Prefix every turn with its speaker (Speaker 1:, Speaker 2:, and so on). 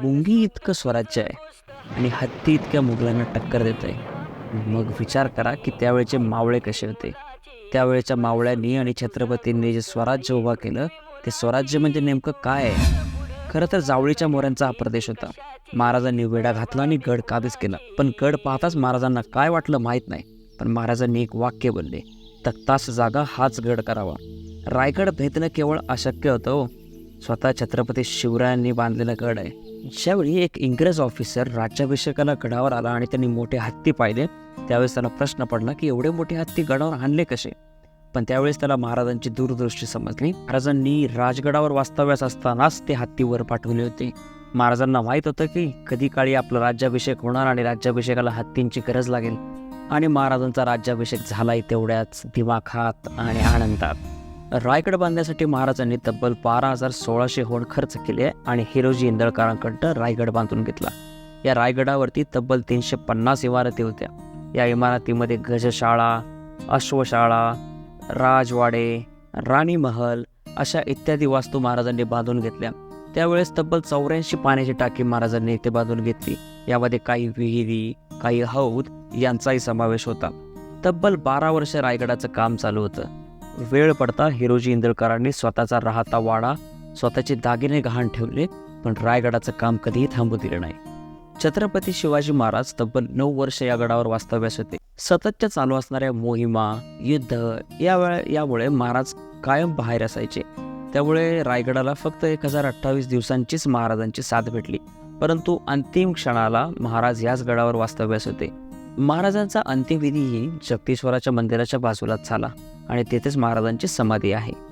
Speaker 1: मुंगी इतकं स्वराज्य आहे आणि हत्ती इतक्या मुघलांना टक्कर देत आहे मग विचार करा की त्यावेळेचे मावळे कसे होते. त्यावेळेच्या मावळ्यांनी आणि छत्रपतींनी जे स्वराज्य उभा केलं ते स्वराज्य म्हणजे नेमकं काय आहे? खरं तर जावळीच्या मोऱ्यांचा हा प्रदेश होता. महाराजांनी वेढा घातला आणि गड काबीज केला. पण गड पाहताच महाराजांना काय वाटलं माहीत नाही. पण महाराजांनी एक वाक्य बोलले तक्तास जागा हाच गड करावा. रायगड भेदणं केवळ अशक्य होतं हो. स्वतः छत्रपती शिवरायांनी बांधलेला गड आहे. ज्यावेळी एक इंग्रज ऑफिसर राज्याभिषेकाला गडावर आला आणि त्यांनी मोठे हत्ती पाहिले त्यावेळेस त्याला प्रश्न पडला की एवढे मोठे हत्ती गडावर आणले कसे? पण त्यावेळेस त्याला महाराजांची दूरदृष्टी समजली. महाराजांनी राजगडावर वास्तव्यास असतानाच ते हत्ती वर पाठवले होते. महाराजांना माहीत होतं की कधी काळी आपला राज्याभिषेक होणार आणि राज्याभिषेकाला हत्तींची गरज लागेल. आणि महाराजांचा राज्याभिषेक झालाय तेवढ्याच दिमाखात आणि आनंदात. रायगड बांधण्यासाठी महाराजांनी तब्बल बारा हजार सोळाशे होण खर्च केले आणि हिरोजी इंदळकरांकडं रायगड बांधून घेतला. या रायगडावरती तब्बल तीनशे पन्नास इमारती होत्या. या इमारतीमध्ये गजशाळा अश्वशाळा राजवाडे राणी महल अशा इत्यादी वास्तू महाराजांनी बांधून घेतल्या. त्यावेळेस तब्बल चौऱ्याऐंशी पाण्याची टाकी महाराजांनी इथे बांधून घेतली. यामध्ये काही विहिरी काही हौद यांचाही समावेश होता. तब्बल बारा वर्ष रायगडाचं काम चालू होतं. वेळ पडता हिरोजी इंदळकरांनी स्वतःचा राहता वाडा स्वतःचे दागिने गहाण ठेवले पण रायगडाचं काम कधीही थांबू दिलं नाही. छत्रपती शिवाजी महाराज तब्बल नऊ वर्ष या गडावर वास्तव्यास होते. सततच्या चालू असणाऱ्या मोहिमा युद्ध यावेळे यामुळे महाराज कायम बाहेर असायचे. त्यामुळे रायगडाला फक्त एक हजार अठ्ठावीस दिवसांचीच महाराजांची साथ भेटली. परंतु अंतिम क्षणाला महाराज याच गडावर वास्तव्यास होते. महाराजांचा अंत्यविधीही जगदीश्वराच्या मंदिराच्या बाजूलाच झाला. आणि तेथेच महाराजांची समाधी आहे.